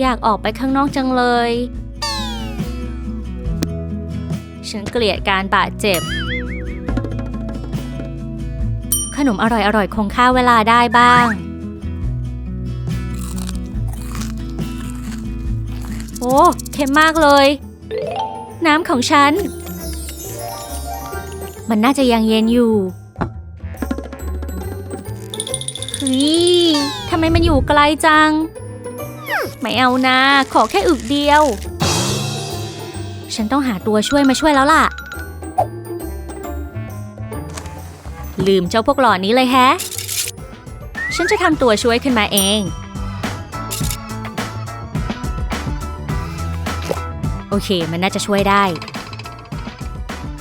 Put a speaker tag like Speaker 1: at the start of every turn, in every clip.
Speaker 1: อยากออกไปข้างนอกจังเลย ฉันเกลียดการบาดเจ็บ ขนมอร่อยๆ คงค่าเวลาได้บ้าง โอ้เค็มมากเลย น้ำของฉัน มันน่าจะยังเย็นอยู่เฮ้ยทำไมมันอยู่ไกลจัง ไม่เอานะ ขอแค่อึกเดียว ฉันต้องหาตัวช่วยมาช่วยแล้วล่ะ ลืมเจ้าพวกหล่อนนี้เลยแฮะ ฉันจะทำตัวช่วยขึ้นมาเอง โอเค มันน่าจะช่วยได้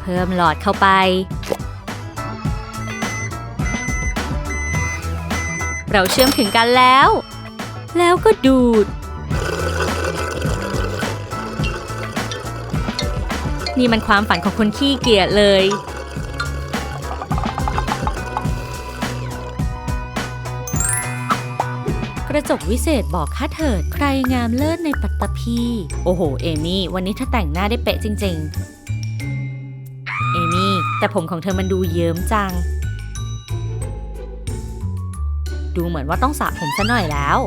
Speaker 1: เพิ่มหลอดเข้าไปเราเชื่อมถึงกันแล้ว แล้วก็ดูด นี่มันความฝันของคนขี้เกียจเลย กระจกวิเศษบอกข้าเถิด ใครงามเลิศในปัตตภีโอ้โห เอมี่ วันนี้เธอแต่งหน้าได้เป๊ะจริง ๆ เอมี่ แต่ผมของเธอมันดูเยิ้มจัง ดูเหมือนว่าต้องสระผมซะหน่อยแล้ว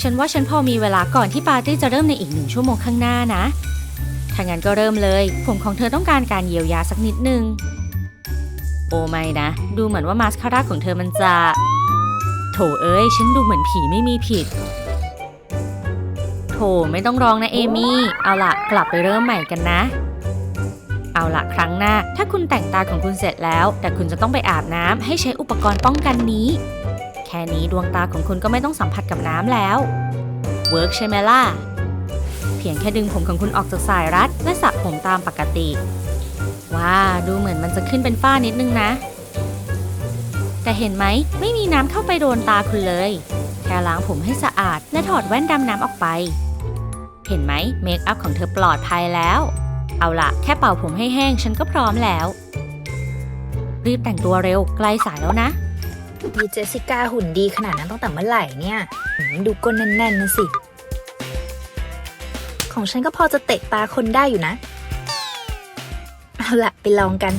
Speaker 1: ฉันว่าฉันพอมีเวลาก่อนที่ปาร์ตี้จะเริ่มในอีกหนึ่งชั่วโมงข้างหน้านะ ถ้างั้นก็เริ่มเลย ผมของเธอต้องการการเยียวยาสักนิดนึง โอ้ไม่นะ ดูเหมือนว่ามาสคาร่าของเธอมันจะ โถเอ้ย ฉันดูเหมือนผีไม่มีผิด โถไม่ต้องร้องนะเอมี่ เอาละกลับไปเริ่มใหม่กันนะ เอาละครั้งหน้า ถ้าคุณแต่งตาของคุณเสร็จแล้ว แต่คุณจะต้องไปอาบน้ำให้ใช้อุปกรณ์ป้องกันนี้ แค่นี้ดวงตาของคุณก็ไม่ต้องสัมผัสกับน้ำแล้ว เวิร์กใช่ไหมล่ะ พียงแค่ดึงผมของคุณออกจากสายรัด และสระผมตามปกติ ว้าดูเหมือนมันจะขึ้นเป็นฝ้านิดนึงนะ แต่เห็นไหมไม่มีน้ำเข้าไปโดนตาคุณเลย แค่ล้างผมให้สะอาด และถอดแว่นดำน้ำออกไป เห็นไหมเมคอัพของเธอปลอดภัยแล้ว เอาละแค่เป่าผมให้แห้งฉันก็พร้อมแล้ว รีบแต่งตัวเร็วใกล้สายแล้วนะ
Speaker 2: มีเจสิก้าหุ่นดีขนาดนั้นตั้งแต่เมื่อไหร่เนี่ย ดูก้นแน่นๆนะสิ ของฉันก็พอจะเตะตาคนได้อยู่นะ เอาละไปลองกัน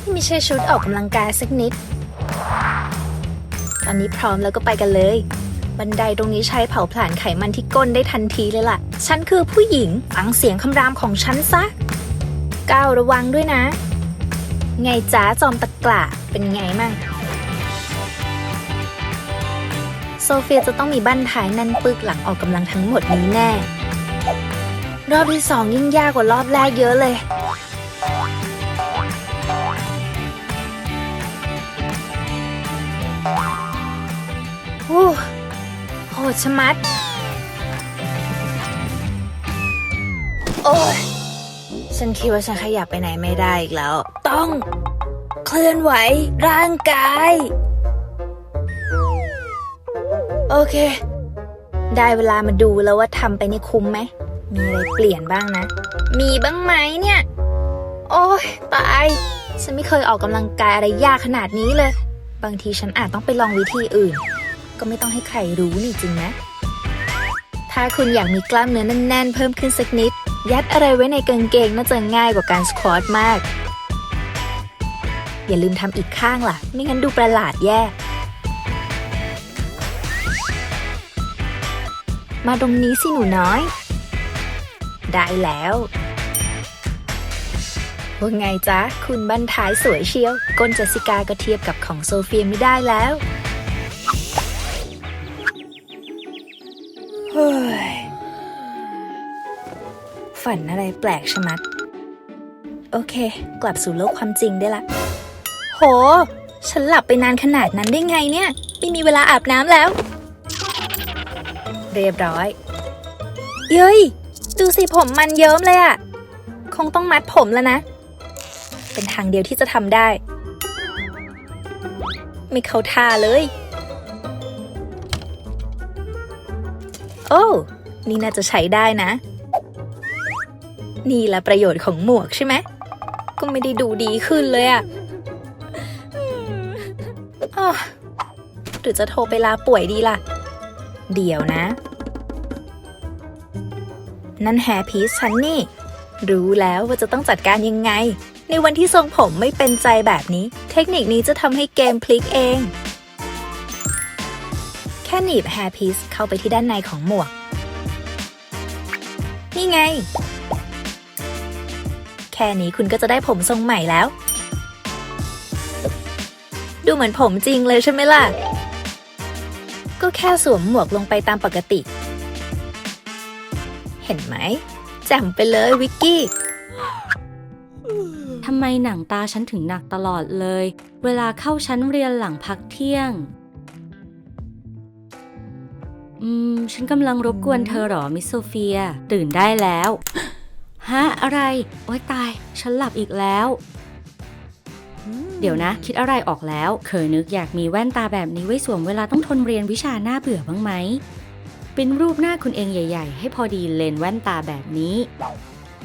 Speaker 2: นี่ไม่ใช่ชุดออกกำลังกายสักนิด ตอนนี้พร้อมแล้วก็ไปกันเลย บันไดตรงนี้ใช้เผาผลาญไขมันที่ก้นได้ทันทีเลยล่ะ ฉันคือผู้หญิงฟังเสียงคำรามของฉันซะ ก้าวระวังด้วยนะ ไงจ้าจอมตะกละเป็นไงมั่งโซเฟียจะต้องมีบั้นท้ายแน่นปึกหลังออกกำลังทั้งหมดนี้แน่ รอบที่สองยิ่งยากกว่ารอบแรกเยอะเลยโอ้โหดชะมัด โอ้ยฉันคิดว่าฉันขยับไปไหนไม่ได้อีกแล้ว ต้อง เคลื่อนไหวร่างกาย โอเค ได้เวลามาดูแล้วว่าทำไปนี่คุ้มไหม มีอะไรเปลี่ยนบ้างนะ มีบ้างไหมเนี่ย โอ้ยตาย ฉันไม่เคยออกกำลังกายอะไรยากขนาดนี้เลย บางทีฉันอาจต้องไปลองวิธีอื่น ก็ไม่ต้องให้ใครรู้นี่จริงไหมถ้าคุณอยากมีกล้ามเนื้อแน่นๆ เพิ่มขึ้นสักนิด ยัดอะไรไว้ในกางเกงน่าจะง่ายกว่าการสควอตมาก อย่าลืมทำอีกข้างล่ะ ไม่งั้นดูประหลาดแย่มาตรงนี้สิหนูน้อย ได้แล้ว ว่าไงจ๊ะ คุณบั้นทายสวยเชียว ก้นเจสิกาก็เทียบกับของโซเฟียไม่ได้แล้วเฮ้ยฝันอะไรแปลกชะมัด โอเค กลับสู่โลกความจริงได้ละ โห ฉันหลับไปนานขนาดนั้นได้ไงเนี่ย ไม่มีเวลาอาบน้ำแล้ว เรียบร้อย เย้ย ดูสิผมมันเยิ้มเลยอะคงต้องมัดผมแล้วนะ เป็นทางเดียวที่จะทำได้ ไม่เข้าท่าเลย โอ้นี่น่าจะใช้ได้นะ นี่แหละประโยชน์ของหมวกใช่ไหม ก็ไม่ได้ดูดีขึ้นเลยอะอ้อหรือจะโทรไปลาป่วยดีล่ะ เดี๋ยวนะ นั่นแฮร์พีซฉันนี่ รู้แล้วว่าจะต้องจัดการยังไง ในวันที่ทรงผมไม่เป็นใจแบบนี้ เทคนิคนี้จะทำให้เกมพลิกเอง แค่หนีบแฮร์พีซเข้าไปที่ด้านในของหมวก นี่ไง แค่นี้คุณก็จะได้ผมทรงใหม่แล้ว ดูเหมือนผมจริงเลยใช่ไหมล่ะ ก็แค่สวมหมวกลงไปตามปกติ ห็นไหมแจ่มไปเลยวิกกี้
Speaker 1: ทำไมหนังตาฉันถึงหนักตลอดเลย เวลาเข้าชั้นเรียนหลังพักเที่ยง อืม ฉันกำลังรบกวนเธอเหรอ มิสโซเฟีย ตื่นได้แล้ว ฮะ อะไร โอ๊ยตาย ฉันหลับอีกแล้ว เดี๋ยวนะ คิดอะไรออกแล้ว เคยนึกอยากมีแว่นตาแบบนี้ไว้สวมเวลาต้องทนเรียนวิชาหน้าเบื่อบ้างไหม เป็นรูปหน้าคุณเองใหญ่ ๆ ให้พอดีเลนแว่นตาแบบนี้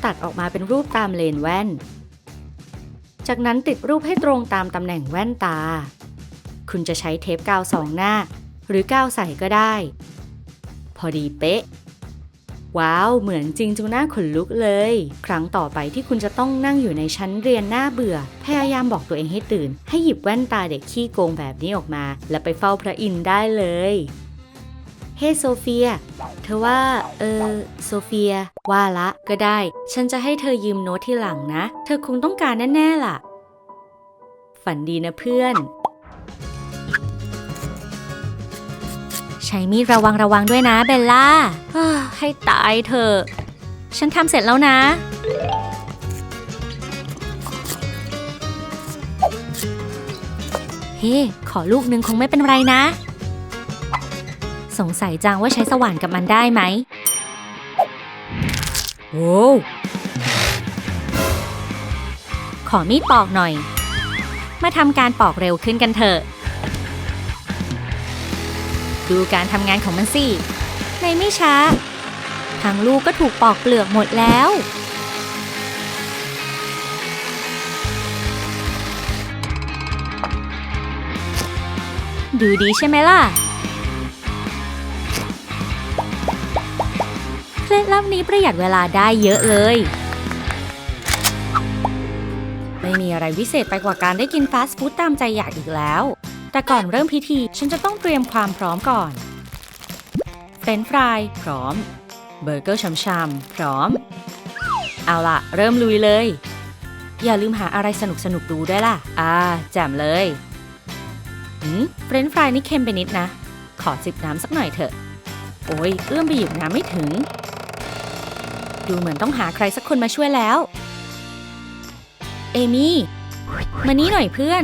Speaker 1: ตัดออกมาเป็นรูปตามเลนแว่น จากนั้นติดรูปให้ตรงตามตำแหน่งแว่นตา คุณจะใช้เทปกาวสองหน้า หรือกาวใสก็ได้ พอดีเป๊ะ ว้าว เหมือนจริงจนหน้าขนลุกเลย ครั้งต่อไปที่คุณจะต้องนั่งอยู่ในชั้นเรียนหน้าเบื่อ พยายามบอกตัวเองให้ตื่น ให้หยิบแว่นตาเด็กขี้โกงแบบนี้ออกมา แล้วไปเฝ้าพระอินทร์ได้เลย เฮ้โซเฟีย เธอว่า เออ โซเฟีย ว่าละก็ได้ ฉันจะให้เธอยืมโน้ตที่หลังนะ เธอคงต้องการแน่ ๆ ล่ะ ฝันดีนะเพื่อน ใช้มีดระวังระวังด้วยนะเบลล่า ให้ตายเถอฉันทำเสร็จแล้วนะเฮ้ขอลูกหนึ่งคงไม่เป็นไรนะ สงสัยจังว่าใช้สว่านกับมันได้ไหมโว้วขอมีดปอกหน่อย มาทำการปอกเร็วขึ้นกันเถอะ ดูการทำงานของมันสิ ในไม่ช้าทางลูกก็ถูกปอกเปลือกหมดแล้ว ดูดีใช่ไหมล่ะ ล็ดลับนี้ประหยัดเวลาได้เยอะเลย ไม่มีอะไรวิเศษไปกว่าการได้กินฟาสต์ฟู้ดตามใจอยากอีกแล้ว แต่ก่อนเริ่มพิธีฉันจะต้องเตรียมความพร้อมก่อน เฟรนช์ฟรายพร้อม เบอร์เกอร์ช่ำๆพร้อม เอาล่ะ เริ่มลุยเลย อย่าลืมหาอะไรสนุกสนุกๆดูด้วยล่ะ อ่า แจ่มเลยหืมเฟรนช์ฟรายนี่เค็มไปนิดนะ ขอจิบน้ำสักหน่อยเถอะ โอ้ย เอื้อมไปหยิบน้ำไม่ถึง ดูเหมือนต้องหาใครสักคนมาช่วยแล้ว เอมี่ มานี่หน่อยเพื่อน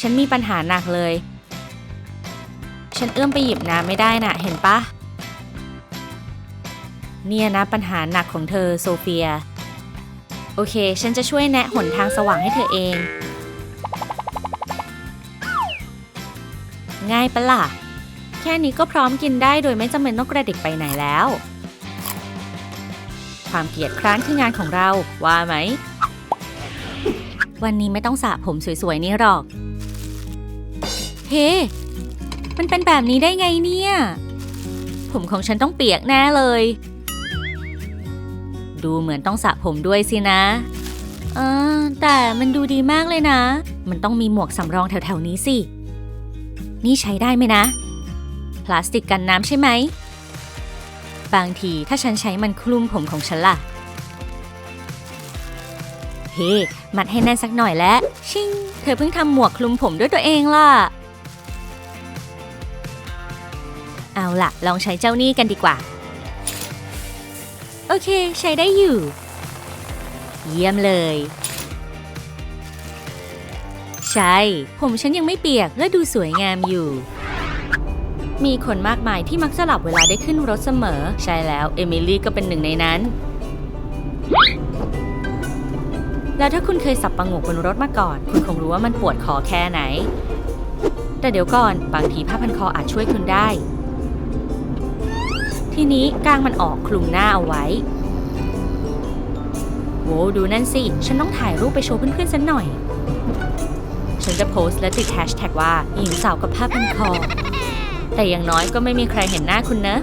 Speaker 1: ฉันมีปัญหาหนักเลย ฉันเอื้อมไปหยิบน้ำไม่ได้น่ะ เห็นปะ เนี่ยนะปัญหาหนักของเธอโซเฟีย โอเค ฉันจะช่วยแนะหนทางสว่างให้เธอเอง ง่ายปะล่ะ แค่นี้ก็พร้อมกินได้โดยไม่จำเป็นต้องกระดิกไปไหนแล้ว ความเกลียดคร้านคืองานของเราว่าไหม วันนี้ไม่ต้องสระผมสวยๆนี่หรอก เฮ้มันเป็นแบบนี้ได้ไงเนี่ย ผมของฉันต้องเปียกแน่เลย ดูเหมือนต้องสระผมด้วยสินะเออแต่มันดูดีมากเลยนะ มันต้องมีหมวกสำรองแถวๆนี้สิ นี่ใช้ได้ไหมนะ พลาสติกกันน้ำใช่ไหม บางทีถ้าฉันใช้มันคลุมผมของฉันล่ะ เฮ้มัดให้แน่นสักหน่อยแล้ว ชิง เธอเพิ่งทำหมวกคลุมผมด้วยตัวเองล่ะ เอาล่ะ ลองใช้เจ้านี่กันดีกว่า โอเค ใช้ได้อยู่ เยี่ยมเลย ใช่ ผมฉันยังไม่เปียกและดูสวยงามอยู่ มีคนมากมายที่มักจะหลับเวลาได้ขึ้นรถเสมอ ใช่แล้ว เอมิลี่ก็เป็นหนึ่งในนั้น แล้วถ้าคุณเคยสับประงกบนรถมาก่อน คุณคงรู้ว่ามันปวดคอแค่ไหน แต่เดี๋ยวก่อนบางทีผ้าพันคออาจช่วยคุณได้ ทีนี้กางมันออกคลุมหน้าเอาไว้โว้ดูนั่นสิ ฉันต้องถ่ายรูปไปโชว์เพื่อนๆสันหน่อย ฉันจะโพสต์และติดแฮชแท็กว่าหญิงสาวกับผ้าพันคอ แต่อย่างน้อยก็ไม่มีใครเห็นหน้าคุณนะ